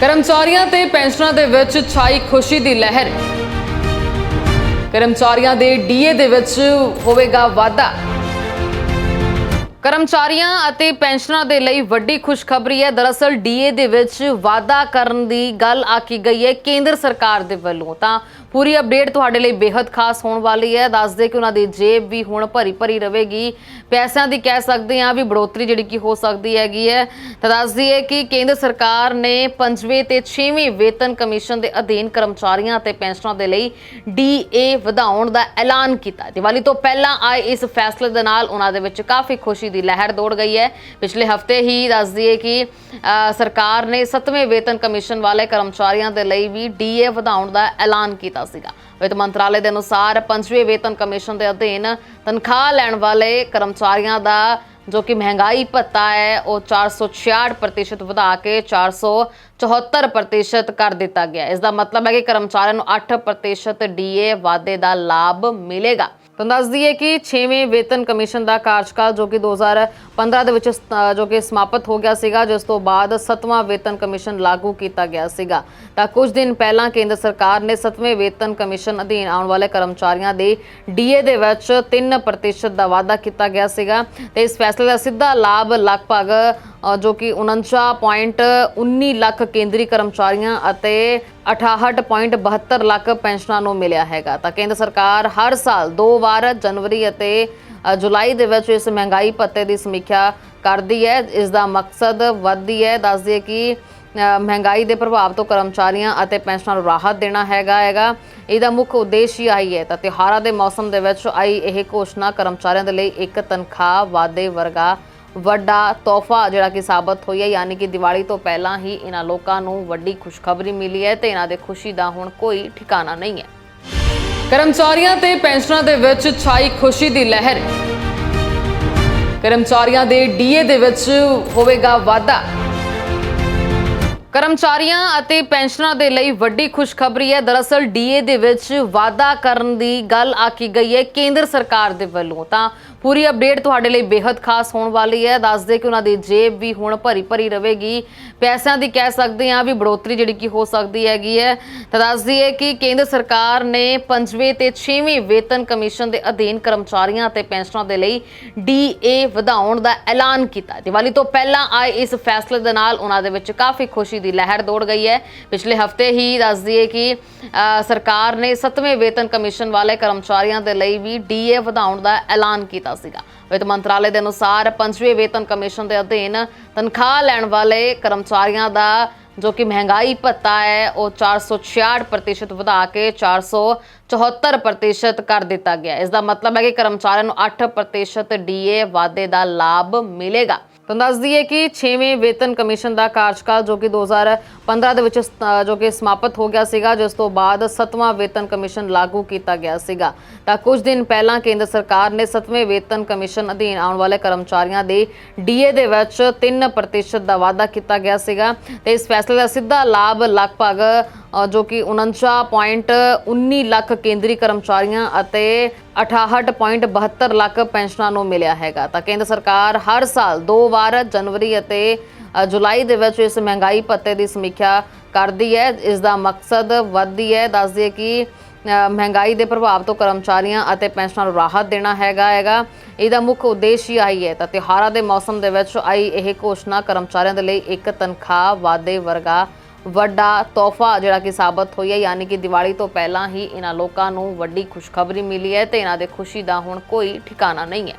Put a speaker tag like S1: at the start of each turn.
S1: ਕਰਮਚਾਰੀਆਂ ਤੇ ਪੈਨਸ਼ਨਰਾਂ ਦੇ ਵਿੱਚ ਛਾਈ ਖੁਸ਼ੀ ਦੀ ਲਹਿਰ। ਕਰਮਚਾਰੀਆਂ ਦੇ ਡੀਏ ਦੇ ਵਿੱਚ ਹੋਵੇਗਾ ਵਾਧਾ। ਕਰਮਚਾਰੀਆਂ ਅਤੇ ਪੈਨਸ਼ਨਰਾਂ ਦੇ ਲਈ ਵੱਡੀ ਖੁਸ਼ਖਬਰੀ ਹੈ। ਦਰਅਸਲ ਡੀਏ ਦੇ ਵਿੱਚ ਵਾਧਾ ਕਰਨ ਦੀ ਗੱਲ ਆਕੀ ਗਈ ਹੈ ਕੇਂਦਰ ਸਰਕਾਰ ਦੇ ਵੱਲੋਂ। ਤਾਂ ਪੂਰੀ ਅਪਡੇਟ ਤੁਹਾਡੇ ਲਈ ਬੇहद ਖਾਸ ਹੋਣ ਵਾਲੀ ਹੈ। ਦੱਸ ਦੇ ਕਿ ਉਹਨਾਂ ਦੀ ਜੇਬ ਵੀ ਹੁਣ ਭਰੀ ਭਰੀ ਰਹੇਗੀ। ਪੈਸਿਆਂ ਦੀ ਕਹਿ ਸਕਦੇ ਹਾਂ ਵੀ ਬੜੋਤਰੀ ਜਿਹੜੀ ਕਿ ਹੋ ਸਕਦੀ ਹੈਗੀ ਹੈ। ਤਾਂ ਦੱਸ ਦਈਏ ਕਿ ਕੇਂਦਰ ਸਰਕਾਰ ਨੇ ਪੰਜਵੇਂ ਤੇ 6ਵੇਂ ਵੇਤਨ ਕਮਿਸ਼ਨ ਦੇ ਅਧੀਨ ਕਰਮਚਾਰੀਆਂ ਅਤੇ ਪੈਨਸ਼ਨਰਾਂ ਦੇ ਲਈ ਡੀਏ ਵਧਾਉਣ ਦਾ ਐਲਾਨ ਕੀਤਾ ਦੀਵਾਲੀ ਤੋਂ ਪਹਿਲਾਂ ਆਏ ਇਸ ਫੈਸਲੇ ਦੇ ਨਾਲ ਉਹਨਾਂ ਦੇ ਵਿੱਚ ਕਾਫੀ ਖੁਸ਼ੀ ਦੀ ਲਹਿਰ ਦੌੜ ਗਈ ਹੈ। ਪਿਛਲੇ ਹਫ਼ਤੇ ਹੀ ਦੱਸ ਦਈਏ ਕਿ ਸਰਕਾਰ ਨੇ 7ਵੇਂ ਵੇਤਨ ਕਮਿਸ਼ਨ ਵਾਲੇ ਕਰਮਚਾਰੀਆਂ ਦੇ ਲਈ ਵੀ ਡੀਏ ਵਧਾਉਣ ਦਾ ਐਲਾਨ ਕੀਤਾ ਸੀਗਾ। ਵਿੱਤ ਮੰਤਰਾਲੇ ਦੇ ਅਨੁਸਾਰ ਪੰਜਵੇਂ ਵੇਤਨ ਕਮਿਸ਼ਨ ਦੇ ਅਧੀਨ ਤਨਖਾਹ ਲੈਣ ਵਾਲੇ ਕਰਮਚਾਰੀਆਂ ਦਾ ਜੋ ਕਿ ਮਹਿੰਗਾਈ ਭੱਤਾ ਹੈ, ਉਹ 466% ਵਧਾ ਕੇ 474% ਕਰ ਦਿੱਤਾ ਗਿਆ। ਇਸ ਦਾ ਮਤਲਬ ਹੈ ਕਿ ਕਰਮਚਾਰੀਆਂ ਨੂੰ 8% ਡੀਏ ਵਾਧੇ ਦਾ ਲਾਭ ਮਿਲੇਗਾ। ਤੁਹਾਨੂੰ ਦੱਸ ਦਈਏ ਕਿ 6ਵੇਂ ਵੇਤਨ ਕਮਿਸ਼ਨ ਦਾ ਕਾਰਜਕਾਲ ਜੋ ਕਿ 2015 ਦੇ ਵਿੱਚ ਜੋ ਕਿ ਸਮਾਪਤ ਹੋ ਗਿਆ ਸੀਗਾ, ਜਿਸ ਤੋਂ ਬਾਅਦ 7ਵਾਂ ਵੇਤਨ ਕਮਿਸ਼ਨ ਲਾਗੂ ਕੀਤਾ ਗਿਆ ਸੀਗਾ। ਤਾਂ ਕੁਝ ਦਿਨ ਪਹਿਲਾਂ ਕੇਂਦਰ ਸਰਕਾਰ ਨੇ 7ਵੇਂ ਵੇਤਨ ਕਮਿਸ਼ਨ ਅਧੀਨ ਆਉਣ ਵਾਲੇ ਕਰਮਚਾਰੀਆਂ ਦੇ ਡੀਏ ਦੇ ਵਿੱਚ 3% ਦਾ ਵਾਅਦਾ ਕੀਤਾ ਗਿਆ ਸੀਗਾ ਤੇ ਇਸ ਫੈਸਲੇ ਦਾ ਸਿੱਧਾ ਲਾਭ ਲਗਭਗ ਜੋ ਕਿ 49.19 ਲੱਖ ਕੇਂਦਰੀ ਕਰਮਚਾਰੀਆਂ ਅਤੇ 68.72 ਲੱਖ ਪੈਨਸ਼ਨਾਂ ਨੂੰ ਮਿਲਿਆ ਹੈਗਾ। ਤਾਂ ਕੇਂਦਰ ਸਰਕਾਰ ਹਰ ਸਾਲ ਦੋ ਵਾਰ ਜਨਵਰੀ ਅਤੇ ਜੁਲਾਈ ਦੇ ਵਿੱਚ ਇਸ ਮਹਿੰਗਾਈ ਭੱਤੇ ਦੀ ਸਮੀਖਿਆ ਕਰਦੀ ਹੈ। ਇਸ ਦਾ ਮਕਸਦ ਵੱਧਦੀ ਹੈ। ਦੱਸਦੀ ਹੈ ਕਿ ਮਹਿੰਗਾਈ ਦੇ ਪ੍ਰਭਾਵ ਤੋਂ ਕਰਮਚਾਰੀਆਂ ਅਤੇ ਪੈਨਸ਼ਨਰਾਂ ਨੂੰ ਰਾਹਤ ਦੇਣਾ ਹੈਗਾ ਹੈਗਾ। ਇਹਦਾ ਮੁੱਖ ਉਦੇਸ਼ ਹੀ ਆਈ ਹੈ। ਤਾਂ ਤਿਉਹਾਰਾਂ ਦੇ ਮੌਸਮ ਦੇ ਵਿੱਚ ਆਈ ਇਹ ਘੋਸ਼ਣਾ ਕਰਮਚਾਰੀਆਂ ਦੇ ਲਈ ਇੱਕ ਤਨਖਾਹ ਵਾਧੇ ਵਰਗਾ ਵੱਡਾ ਤੋਹਫਾ ਜਿਹੜਾ ਕਿ ਸਾਬਤ ਹੋਈ ਹੈ, ਯਾਨੀ ਕਿ ਦੀਵਾਲੀ ਤੋਂ ਪਹਿਲਾਂ ਹੀ ਇਹਨਾਂ ਲੋਕਾਂ ਨੂੰ ਵੱਡੀ ਖੁਸ਼ਖਬਰੀ ਮਿਲੀ ਹੈ ਤੇ ਇਹਨਾਂ ਦੇ ਖੁਸ਼ੀ ਦਾ ਹੁਣ ਕੋਈ ਠਿਕਾਣਾ ਨਹੀਂ ਹੈ। ਕਰਮਚਾਰੀਆਂ ਤੇ ਪੈਨਸ਼ਨਰਾਂ ਦੇ ਵਿੱਚ ਛਾਈ ਖੁਸ਼ੀ ਦੀ ਲਹਿਰ। ਕਰਮਚਾਰੀਆਂ ਦੇ ਡੀਏ ਦੇ ਵਿੱਚ ਹੋਵੇਗਾ ਵਾਧਾ। ਕਰਮਚਾਰੀਆਂ ਅਤੇ ਪੈਨਸ਼ਨਰਾਂ ਦੇ ਲਈ ਵੱਡੀ ਖੁਸ਼ਖਬਰੀ ਹੈ। ਦਰਅਸਲ ਡੀਏ ਦੇ ਵਿੱਚ ਵਾਧਾ ਕਰਨ ਦੀ ਗੱਲ ਆਕੀ ਗਈ ਹੈ ਕੇਂਦਰ ਸਰਕਾਰ ਦੇ ਵੱਲੋਂ। ਤਾਂ ਪੂਰੀ ਅਪਡੇਟ ਤੁਹਾਡੇ ਲਈ ਬੇहद ਖਾਸ ਹੋਣ ਵਾਲੀ ਹੈ। ਦੱਸ ਦੇ ਕਿ ਉਹਨਾਂ ਦੀ ਜੇਬ ਵੀ ਹੁਣ ਭਰੀ ਭਰੀ ਰਹੇਗੀ। ਪੈਸਿਆਂ ਦੀ ਕਹਿ ਸਕਦੇ ਹਾਂ ਵੀ ਬੜੋਤਰੀ ਜਿਹੜੀ ਕਿ ਹੋ ਸਕਦੀ ਹੈਗੀ ਹੈ। ਤਾਂ ਦੱਸ ਦਈਏ ਕਿ ਕੇਂਦਰ ਸਰਕਾਰ ਨੇ ਪੰਜਵੇਂ ਤੇ 6ਵੇਂ ਵੇਤਨ ਕਮਿਸ਼ਨ ਦੇ ਅਧੀਨ ਕਰਮਚਾਰੀਆਂ ਅਤੇ ਪੈਨਸ਼ਨਰਾਂ ਦੇ ਲਈ ਡੀਏ ਵਧਾਉਣ ਦਾ ਐਲਾਨ ਕੀਤਾ ਦੀਵਾਲੀ ਤੋਂ ਪਹਿਲਾਂ ਆਏ ਇਸ ਫੈਸਲੇ ਦੇ ਨਾਲ ਉਹਨਾਂ ਦੇ ਵਿੱਚ ਕਾਫੀ ਖੁਸ਼ੀ ਦੀ ਲਹਿਰ ਦੌੜ ਗਈ ਹੈ। ਪਿਛਲੇ ਹਫ਼ਤੇ ਹੀ ਦੱਸ ਦਈਏ ਕਿ ਸਰਕਾਰ ਨੇ 7ਵੇਂ ਵੇਤਨ ਕਮਿਸ਼ਨ ਵਾਲੇ ਕਰਮਚਾਰੀਆਂ ਦੇ ਲਈ ਵੀ ਡੀਏ ਵਧਾਉਣ ਦਾ ਐਲਾਨ ਕੀਤਾ ਸੀਗਾ। ਵਿੱਤ ਮੰਤਰਾਲੇ ਦੇ ਅਨੁਸਾਰ ਪੰਜਵੇਂ ਵੇਤਨ ਕਮਿਸ਼ਨ ਦੇ ਅਧੀਨ ਤਨਖਾਹ ਲੈਣ ਵਾਲੇ ਕਰਮਚਾਰੀਆਂ ਦਾ ਜੋ ਕਿ ਮਹਿੰਗਾਈ ਭੱਤਾ ਹੈ, ਉਹ 466% ਵਧਾ ਕੇ 474% ਕਰ ਦਿੱਤਾ ਗਿਆ। ਇਸ ਦਾ ਮਤਲਬ ਹੈ ਕਿ ਕਰਮਚਾਰੀਆਂ ਨੂੰ 8% ਡੀਏ ਵਾਧੇ ਦਾ ਲਾਭ ਮਿਲੇਗਾ। ਤੁਹਾਨੂੰ ਦੱਸ ਦਈਏ ਕਿ 6ਵੇਂ ਵੇਤਨ ਕਮਿਸ਼ਨ ਦਾ ਕਾਰਜਕਾਲ ਜੋ ਕਿ 2015 ਦੇ ਵਿੱਚ ਜੋ ਕਿ ਸਮਾਪਤ ਹੋ ਗਿਆ ਸੀਗਾ, ਜਿਸ ਤੋਂ ਬਾਅਦ 7ਵਾਂ ਵੇਤਨ ਕਮਿਸ਼ਨ ਲਾਗੂ ਕੀਤਾ ਗਿਆ ਸੀਗਾ। ਤਾਂ ਕੁਝ ਦਿਨ ਪਹਿਲਾਂ ਕੇਂਦਰ ਸਰਕਾਰ ਨੇ 7ਵੇਂ ਵੇਤਨ ਕਮਿਸ਼ਨ ਅਧੀਨ ਆਉਣ ਵਾਲੇ ਕਰਮਚਾਰੀਆਂ ਦੇ ਡੀਏ ਦੇ ਵਿੱਚ 3% ਦਾ ਵਾਅਦਾ ਕੀਤਾ ਗਿਆ ਸੀਗਾ। ਤੇ ਇਸ ਫੈਸਲੇ ਦਾ ਸਿੱਧਾ ਲਾਭ ਲਗਭਗ ਜੋ ਕਿ 49.19 ਲੱਖ ਕੇਂਦਰੀ ਕਰਮਚਾਰੀਆਂ ਅਤੇ 68.72 ਲੱਖ ਪੈਨਸ਼ਨਾਂ ਨੂੰ ਮਿਲਿਆ ਹੈਗਾ। ਤਾਂ ਕੇਂਦਰ ਸਰਕਾਰ ਹਰ ਸਾਲ ਦੋ ਵਾਰ ਜਨਵਰੀ ਅਤੇ ਜੁਲਾਈ ਦੇ ਵਿੱਚ ਇਸ ਮਹਿੰਗਾਈ ਭੱਤੇ ਦੀ ਸਮੀਖਿਆ ਕਰਦੀ ਹੈ। ਇਸ ਦਾ ਮਕਸਦ ਵੱਧਦੀ ਹੈ। ਦੱਸਦੀ ਹੈ ਕਿ ਮਹਿੰਗਾਈ ਦੇ ਪ੍ਰਭਾਵ ਤੋਂ ਕਰਮਚਾਰੀਆਂ ਅਤੇ ਪੈਨਸ਼ਨਰਾਂ ਨੂੰ ਰਾਹਤ ਦੇਣਾ ਹੈਗਾ ਹੈਗਾ। ਇਹਦਾ ਮੁੱਖ ਉਦੇਸ਼ ਹੀ ਆਈ ਹੈ। ਤਾਂ ਤਿਉਹਾਰਾਂ ਦੇ ਮੌਸਮ ਦੇ ਵਿੱਚ ਆਈ ਇਹ ਘੋਸ਼ਣਾ ਕਰਮਚਾਰੀਆਂ ਦੇ ਲਈ ਇੱਕ ਤਨਖਾਹ ਵਾਧੇ ਵਰਗਾ ਵੱਡਾ ਤੋਹਫਾ ਜਿਹੜਾ ਕਿ ਸਾਬਤ ਹੋਈ ਹੈ, ਯਾਨੀ ਕਿ ਦੀਵਾਲੀ ਤੋਂ ਪਹਿਲਾਂ ਹੀ ਇਹਨਾਂ ਲੋਕਾਂ ਨੂੰ ਵੱਡੀ ਖੁਸ਼ਖਬਰੀ ਮਿਲੀ ਹੈ ਤੇ ਇਹਨਾਂ ਦੇ ਖੁਸ਼ੀ ਦਾ ਹੁਣ ਕੋਈ ਠਿਕਾਣਾ ਨਹੀਂ ਹੈ।